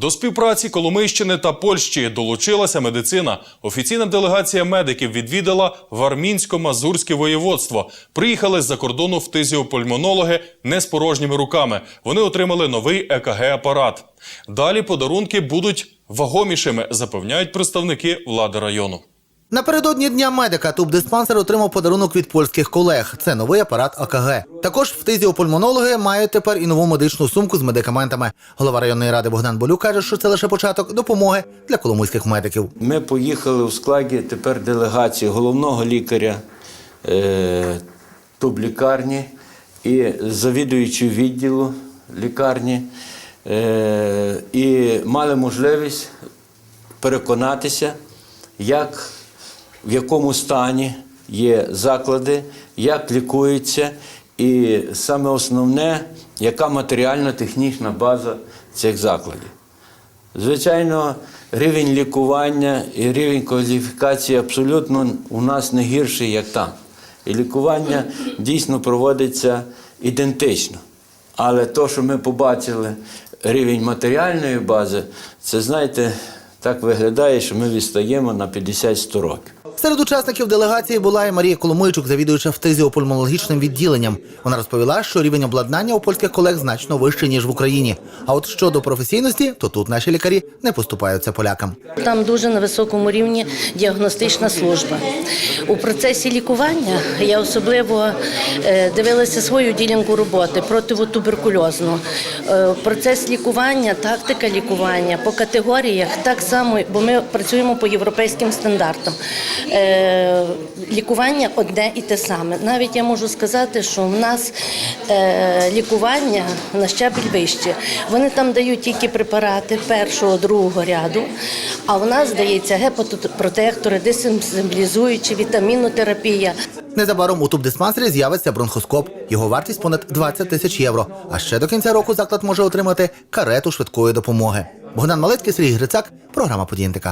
До співпраці Коломийщини та Польщі долучилася медицина. Офіційна делегація медиків відвідала Вармінсько-Мазурське воєводство. Приїхали з-за кордону фтизіопульмонологи не з порожніми руками. Вони отримали новий ЕКГ-апарат. Далі подарунки будуть вагомішими, запевняють представники влади району. Напередодні дня медика тубдиспансер отримав подарунок від польських колег. Це новий апарат АКГ. Також фтизіопульмонологи мають тепер і нову медичну сумку з медикаментами. Голова районної ради Богдан Болюк каже, що це лише початок допомоги для коломийських медиків. Ми поїхали у складі тепер делегації головного лікаря е, тублікарні і завідуючого відділу лікарні. Е, і мали можливість переконатися, як, в якому стані є заклади, як лікуються, і саме основне, яка матеріально-технічна база цих закладів. Звичайно, рівень лікування і рівень кваліфікації абсолютно у нас не гірший, як там. І лікування дійсно проводиться ідентично. Але то, що ми побачили, рівень матеріальної бази, це знаєте, так виглядає, що ми відстаємо на 50-100 років. Серед учасників делегації була і Марія Коломойчук, завідуюча фтизіопульмонологічним відділенням. Вона розповіла, що рівень обладнання у польських колег значно вищий ніж в Україні. А от щодо професійності, то тут наші лікарі не поступаються полякам. Там дуже на високому рівні діагностична служба. У процесі лікування я особливо е, дивилася свою ділянку роботи противотуберкульозну. Е, Процес лікування, тактика лікування по категоріях так само, бо ми працюємо по європейським стандартам. Е, Лікування одне і те саме. Навіть я можу сказати, що в нас е, лікування на щабель вище. Вони там дають тільки препарати першого, другого ряду, а в нас дається гепатопротектори, десенсибілізуючі, вітамінотерапія. Незабаром у тубдиспансері з'явиться бронхоскоп. Його вартість понад 20 тисяч євро. А ще до кінця року заклад може отримати карету швидкої допомоги. Богдан Малецький, Сергій Грицак, програма «Події НТК».